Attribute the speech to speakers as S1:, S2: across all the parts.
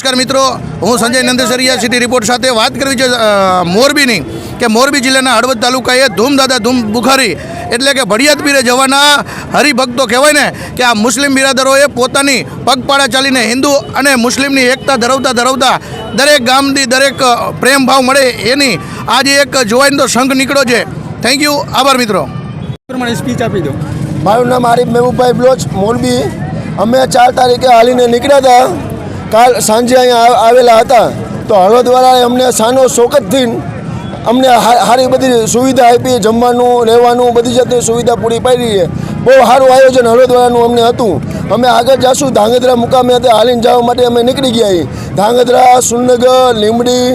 S1: નમસ્કાર મિત્રો હું સંજય નંદેસરિયા સિટી રિપોર્ટ સાથે વાત કરવી છે મોરબીની કે મોરબી જિલ્લાના હળવદ તાલુકાએ ધૂમદાદા ધૂમ બુખારી એટલે કે ભડિયાત પીરે જવાના હરિભક્તો કહેવાય ને કે આ મુસ્લિમ બિરાદરોએ પોતાની પગપાળા ચાલીને હિન્દુ અને મુસ્લિમની એકતા ધરાવતા ધરાવતા દરેક ગામથી દરેક પ્રેમ ભાવ મળે એની આજે એક જોવાઈને તો સંઘ નીકળ્યો છે. થેન્ક યુ આભાર મિત્રો.
S2: પ્રમાણે સ્પીચ આપી દો.
S3: મારું નામ આરીફ મહેબૂબભાઈ બ્લોચ મોરબી. અમે ચાર તારીખે હાલીને નીકળ્યા હતા. કાલ સાંજે અહીંયા આવેલા હતા, તો હળવદવાળાએ અમને સાનો શોકતથી અમને સારી બધી સુવિધા આપી, જમવાનું, રહેવાનું, બધી જાતની સુવિધા પૂરી પાડી છે. બહુ સારું આયોજન હળવદવાળાનું અમને હતું. અમે આગળ જાશું, ધાંગધ્રા મુકામે હતા હાલીને જવા માટે અમે નીકળી ગયા ધાંગધ્રા સુરનગર લીંબડી,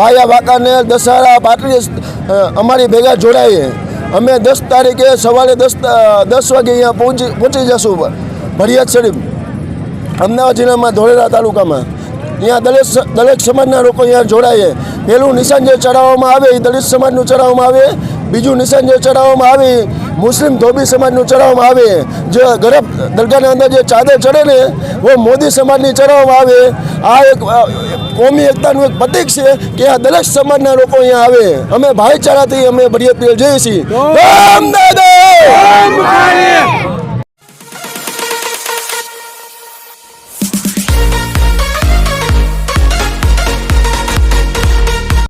S3: વાયા, વાંકાનેર, દશહરા, પાટડી અમારી ભેગા જોડાઈએ. અમે દસ તારીખે સવારે દસ દસ વાગે અહીંયા પહોંચી પહોંચી જશું. ભરિયાદ શરીફ. અમદાવાદ જિલ્લામાં ધોળેરા તાલુકામાં. અહીંયા દલિત દલિત સમાજના લોકો અહીંયા જોડાય પહેલું નિશાન જે ચડાવવામાં આવે એ દલિત સમાજનું ચડાવવામાં આવે. બીજું નિશાન જે ચડાવવામાં આવે મુસ્લિમ ધોબી સમાજનું ચડાવવામાં આવે. જે ગરબ, દરગાહના અંદર જે ચાદર ચડે ને એ મોદી સમાજની ચડાવવામાં આવે. આ એક કોમી એકતાનું એક પ્રતીક છે કે આ દલિત સમાજના લોકો અહીંયા આવે. અમે ભાઈચારાથી અમે પીર જઈએ છીએ રામ